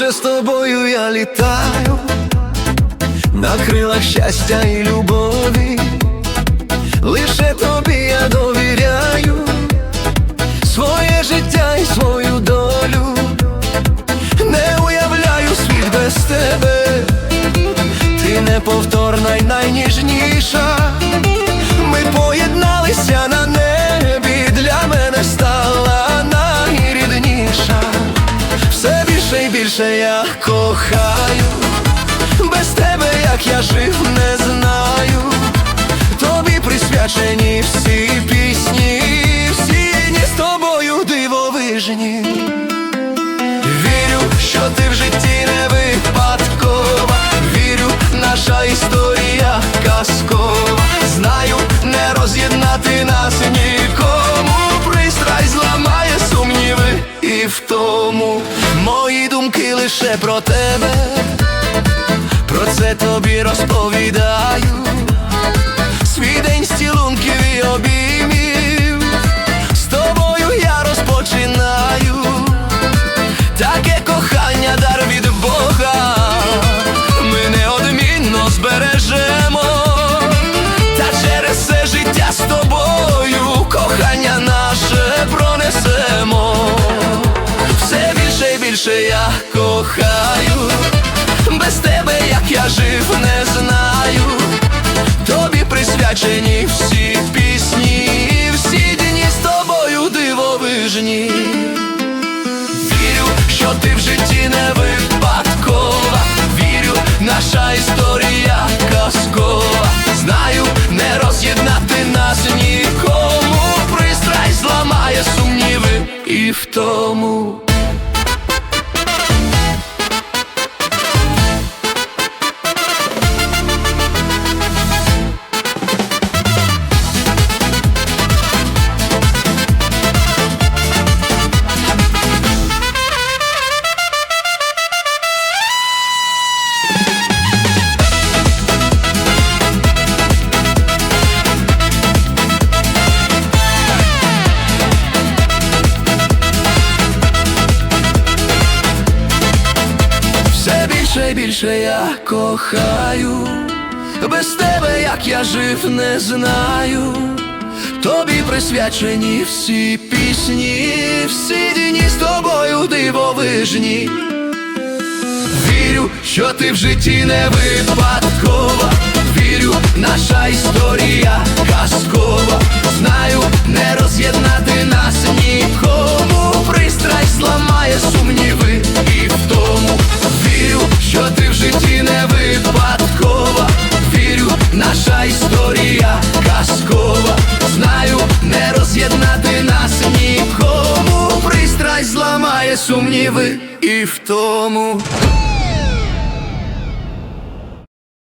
лише з тобою я літаю, на крилах щастя і любові, лише тобі я довіряю, своє життя і свою долю, не уявляю світ без тебе, ти неповторна й найніжніша. Більше я кохаю, без тебе, як я жив, не знаю. Тобі присвячені всі пісні, всі дні з тобою дивовижні. В тому мої думки лише про тебе. Про це тобі розповідаю. Свій день зцілунків присвячені всі пісні, всі дні з тобою дивовижні. Вірю, що ти в житті не випадкова. Вірю, наша історія більше я кохаю, без тебе, як я жив, не знаю. Тобі присвячені всі пісні, всі дні з тобою дивовижні. Вірю, що ти в житті не випадкова. Вірю, наша історія казкова. Історія казкова. Знаю, не роз'єднати нас нікому. Пристрасть зламає сумніви і в тому.